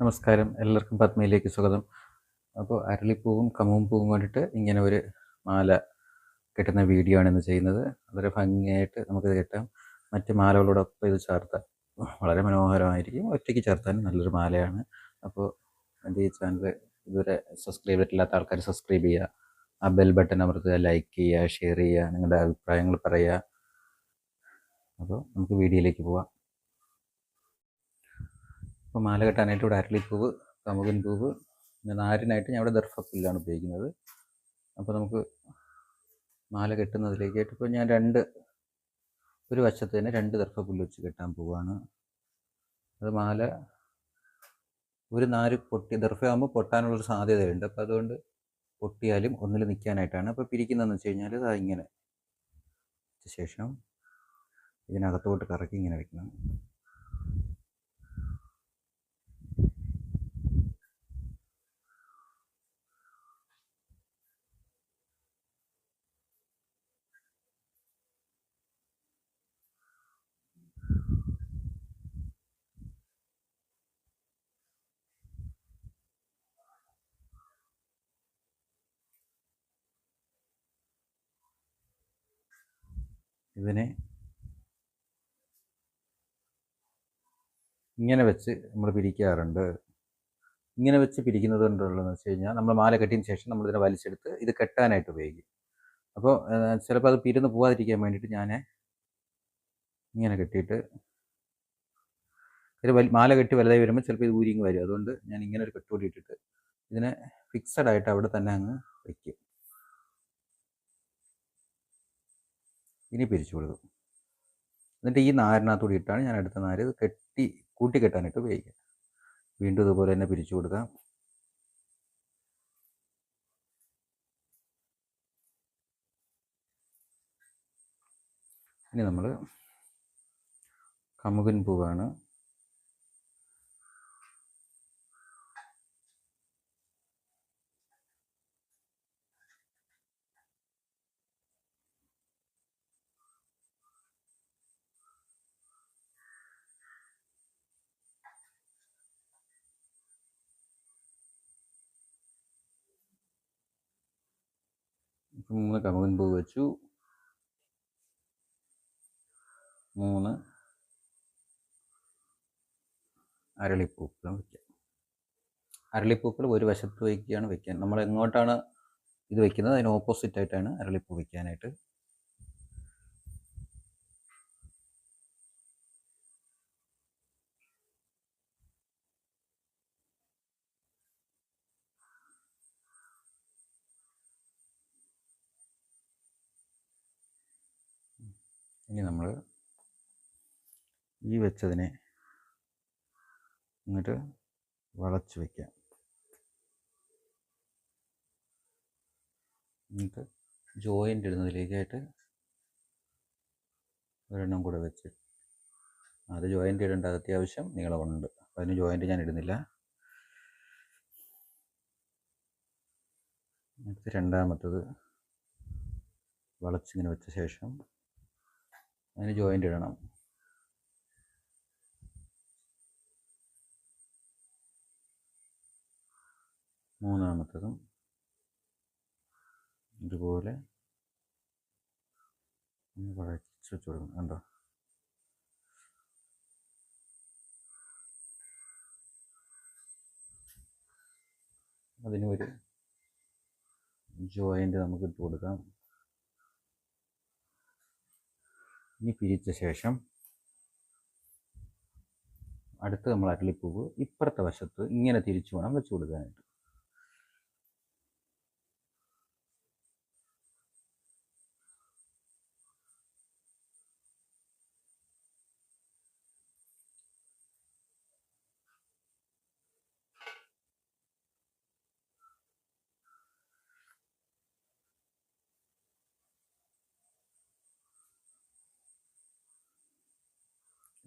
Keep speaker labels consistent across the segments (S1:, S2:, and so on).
S1: നമസ്കാരം. എല്ലാവർക്കും പത്മയിലേക്ക് സ്വാഗതം. അപ്പോൾ അരളിപ്പൂവും കമ്മും പൂവും കൊണ്ടിട്ട് ഇങ്ങനെ ഒരു മാല കെട്ടുന്ന വീഡിയോ ആണ് ഇന്ന് ചെയ്യുന്നത്. വളരെ ഭംഗിയായിട്ട് നമുക്കിത് കെട്ടാം. മറ്റ് മാലകളോടൊപ്പം ഇത് ചേർത്താൻ വളരെ മനോഹരമായിരിക്കും. ഒറ്റയ്ക്ക് ചേർത്താനും നല്ലൊരു മാലയാണ്. അപ്പോൾ എന്റെ ഈ ചാനൽ ഇതുവരെ സബ്സ്ക്രൈബ് ചെയ്തിട്ടില്ലാത്ത ആൾക്കാർ സബ്സ്ക്രൈബ് ചെയ്യുക. ആ ബെൽ ബട്ടൺ അമർത്തുക ലൈക്ക് ചെയ്യുക ഷെയർ ചെയ്യുക നിങ്ങളുടെ അഭിപ്രായങ്ങൾ പറയുക. അപ്പോൾ നമുക്ക് വീഡിയോയിലേക്ക് പോവാം. അപ്പോൾ മാല കെട്ടാനായിട്ട് ഇവിടെ അരളിപ്പൂവ് കമുകൻ പൂവ് പിന്നെ നാരിനായിട്ട് ഞാൻ ഇവിടെ ദർഫപ്പില്ലാണ് ഉപയോഗിക്കുന്നത്. അപ്പോൾ നമുക്ക് മാല കെട്ടുന്നതിലേക്കായിട്ട് ഇപ്പോൾ ഞാൻ രണ്ട് ഒരു വശത്ത് തന്നെ രണ്ട് ദർഭപ്പുല്ല് വെച്ച് കെട്ടാൻ പോവുകയാണ് അത് മാല ഒരു നാര് പൊട്ടി ദർഭയാകുമ്പോൾ പൊട്ടാനുള്ളൊരു സാധ്യതയുണ്ട്. അപ്പോൾ അതുകൊണ്ട് പൊട്ടിയാലും ഒന്നിൽ നിൽക്കാനായിട്ടാണ്. അപ്പോൾ പിരിക്കുന്നതെന്ന് വെച്ച് കഴിഞ്ഞാൽ അത് ഇങ്ങനെ. ശേഷം ഇതിനകത്തോട്ട് കറക്കി ഇങ്ങനെ വെക്കണം. ഇതിനെ ഇങ്ങനെ വെച്ച് നമ്മൾ പിരിക്കാറുണ്ട്. ഇങ്ങനെ വെച്ച് പിരിക്കുന്നത് കൊണ്ടുള്ളതെന്ന് വെച്ച് കഴിഞ്ഞാൽ നമ്മൾ മാല കെട്ടിയതിന് ശേഷം നമ്മൾ ഇതിനെ വലിച്ചെടുത്ത് ഇത് കെട്ടാനായിട്ട് ഉപയോഗിക്കും. അപ്പോൾ ചിലപ്പോൾ അത് പിരിന്ന് പോകാതിരിക്കാൻ വേണ്ടിയിട്ട് ഞാൻ ഇങ്ങനെ കെട്ടിയിട്ട് ഇത് വലി മാല കെട്ടി വലുതായി വരുമ്പോൾ ചിലപ്പോൾ ഇത് ഊരിങ്ങ് വരും. അതുകൊണ്ട് ഞാൻ ഇങ്ങനെ ഒരു കെട്ടുകൂടി ഇട്ടിട്ട് ഇതിനെ ഫിക്സഡ് ആയിട്ട് അവിടെ തന്നെ അങ്ങ് വയ്ക്കും ഇനി പിരിച്ചു കൊടുക്കും. എന്നിട്ട് ഈ നാരിനകത്തൂടി ഇട്ടാണ് ഞാൻ അടുത്ത നാര് കെട്ടി കൂട്ടിക്കെട്ടാനായിട്ട് ഉപയോഗിക്കുക. വീണ്ടും ഇതുപോലെ തന്നെ പിരിച്ചു കൊടുക്കാം. ഇനി നമ്മൾ കമുകൻ പൂവാണ് മൂന്ന് കമുകൻ പൂ വെച്ചു. മൂന്ന് അരളിപ്പൂക്കളും വയ്ക്കാം അരളിപ്പൂക്കൾ ഒരു വശത്ത് വയ്ക്കുകയാണ് വയ്ക്കാൻ നമ്മൾ എങ്ങോട്ടാണ് ഇത് വയ്ക്കുന്നത് അതിന് ഓപ്പോസിറ്റ് ആയിട്ടാണ് അരളിപ്പൂ വയ്ക്കാനായിട്ട് ഇനി നമ്മൾ ഈ വെച്ചതിനെ എന്നിട്ട് വളച്ച് വയ്ക്കാം എന്നിട്ട് ജോയിന്റ് ഇടുന്നതിലേക്കായിട്ട് ഒരെണ്ണം കൂടെ വെച്ച്. അത് ജോയിന്റ് ഇടേണ്ട അത്യാവശ്യം നീളമുണ്ട്. അതിന് ജോയിന്റ് ഞാൻ ഇടുന്നില്ല. രണ്ടാമത്തത് വളച്ചിങ്ങനെ വെച്ച ശേഷം അതിന് ജോയിന്റ് ഇടണം. മൂന്നാമത്തതും ഇതുപോലെ വളച്ച് വെച്ച് കൊടുക്കണം. കണ്ടോ? അതിന് ഒരു ജോയിന്റ് നമുക്ക് ഇട്ട് കൊടുക്കാം. ഇനി പിരിച്ച ശേഷം അടുത്ത് നമ്മൾ അരളിപ്പൂവ് ഇപ്പുറത്തെ വശത്ത് ഇങ്ങനെ തിരിച്ചു വേണം വെച്ച് കൊടുക്കാനായിട്ട്.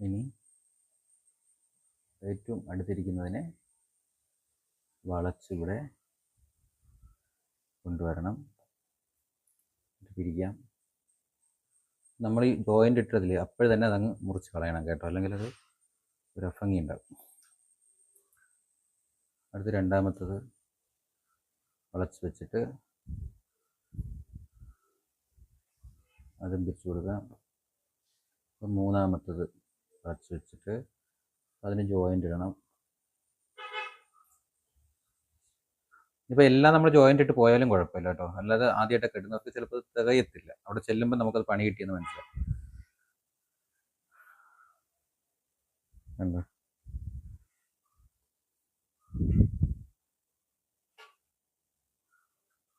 S1: ഇനി ഏറ്റവും അടുത്തിരിക്കുന്നതിനെ വളച്ചിവിടെ കൊണ്ടുവരണം. പിരിക്കാം. നമ്മൾ ഈ ജോയിന്റ് ഇട്ടതിൽ അപ്പോൾ തന്നെ അതങ്ങ് മുറിച്ച് കളയണം കേട്ടോ. അല്ലെങ്കിൽ അത് ഒരു അഫങ്ങി ഉണ്ടാകും അടുത്ത് രണ്ടാമത്തത് വളച്ച് വെച്ചിട്ട് അതും പിരിച്ചു കൊടുക്കാം. മൂന്നാമത്തത് വളച്ച് വെച്ചിട്ട് അതിന് ജോയിന്റ് ഇടണം. ഇപ്പോൾ എല്ലാം നമ്മൾ ജോയിന്റ് ഇട്ട് പോയാലും കുഴപ്പമില്ല കേട്ടോ. അല്ലാതെ ആദ്യമായിട്ടൊക്കെ ഇടുന്നവർക്ക് ചിലപ്പോൾ തികയത്തില്ല. അവിടെ ചെല്ലുമ്പോൾ നമുക്കത് പണി കിട്ടിയെന്ന് മനസ്സിലാവും. എന്താ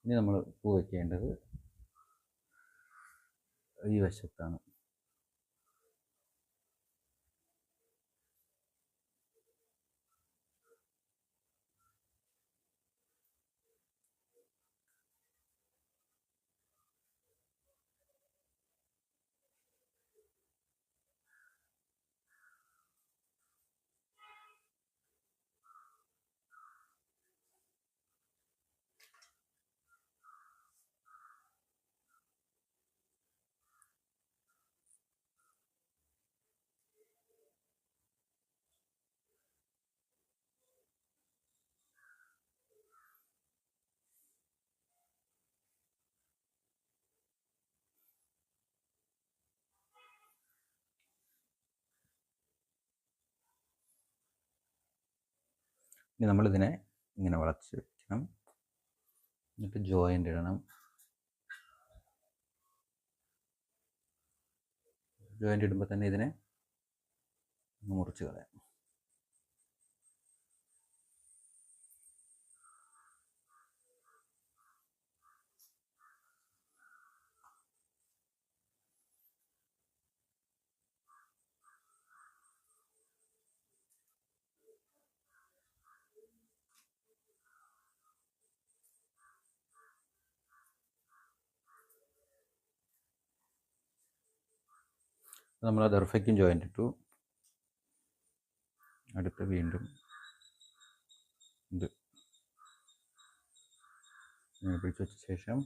S1: ഇനി നമ്മൾ പൂ വയ്ക്കേണ്ടത് ഈ വശത്താണ്. ഇനി നമ്മളിതിനെ ഇങ്ങനെ വളച്ച് വെക്കണം. എന്നിട്ട് ജോയിന്റ് ഇടണം. ജോയിന്റ് ഇടുമ്പോൾ തന്നെ ഇതിനെ മുറിച്ച് കളയാം. നമ്മൾ ആ ദർഫയ്ക്കും ജോയിന്റ് ഇട്ടു. അടുത്ത് വീണ്ടും ഇത്. പിടിച്ചു വെച്ച ശേഷം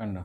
S1: കണ്ടോ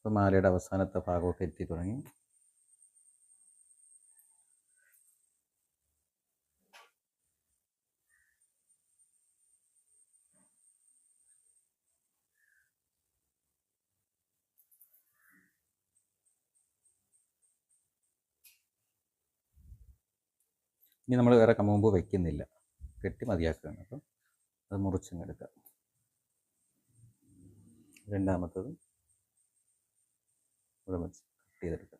S1: ഇപ്പോൾ മാലയുടെ അവസാനത്തെ ഭാഗമൊക്കെ എത്തി തുടങ്ങി. ഇനി നമ്മൾ വേറെ കമ്പ് വയ്ക്കുന്നില്ല കെട്ടി മതിയാക്കുകയാണ്. അപ്പം അത് മുറിച്ചിങ്ങെടുക്കാം രണ്ടാമത്തതും വെച്ച് കട്ട് ചെയ്തെടുക്കുക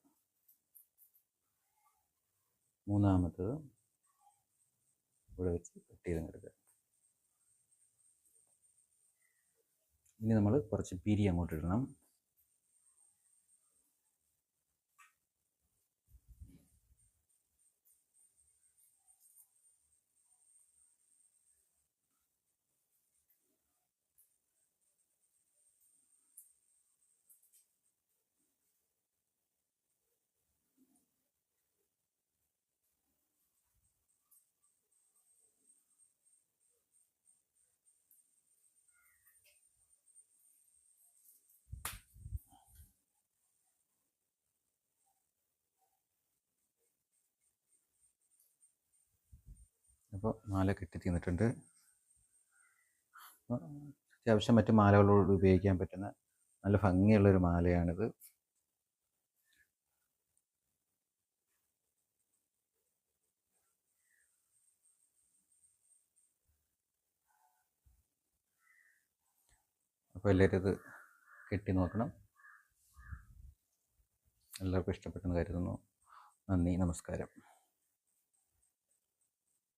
S1: മൂന്നാമത്തത് ഇവിടെ വെച്ച് കട്ട് ചെയ്തെടുക്കാം ഇനി നമ്മൾ കുറച്ച് പിരി അങ്ങോട്ട് ഇടണം. അപ്പോൾ മാല കെട്ടി തിന്നിട്ടുണ്ട്. അത്യാവശ്യം മറ്റു മാലകളോട് ഉപയോഗിക്കാൻ പറ്റുന്ന നല്ല ഭംഗിയുള്ളൊരു മാലയാണിത്. അപ്പോൾ എല്ലാവരും ഇത് കെട്ടി നോക്കണം. എല്ലാവർക്കും ഇഷ്ടപ്പെട്ടെന്ന് കരുതുന്നു. നന്ദി നമസ്കാരം.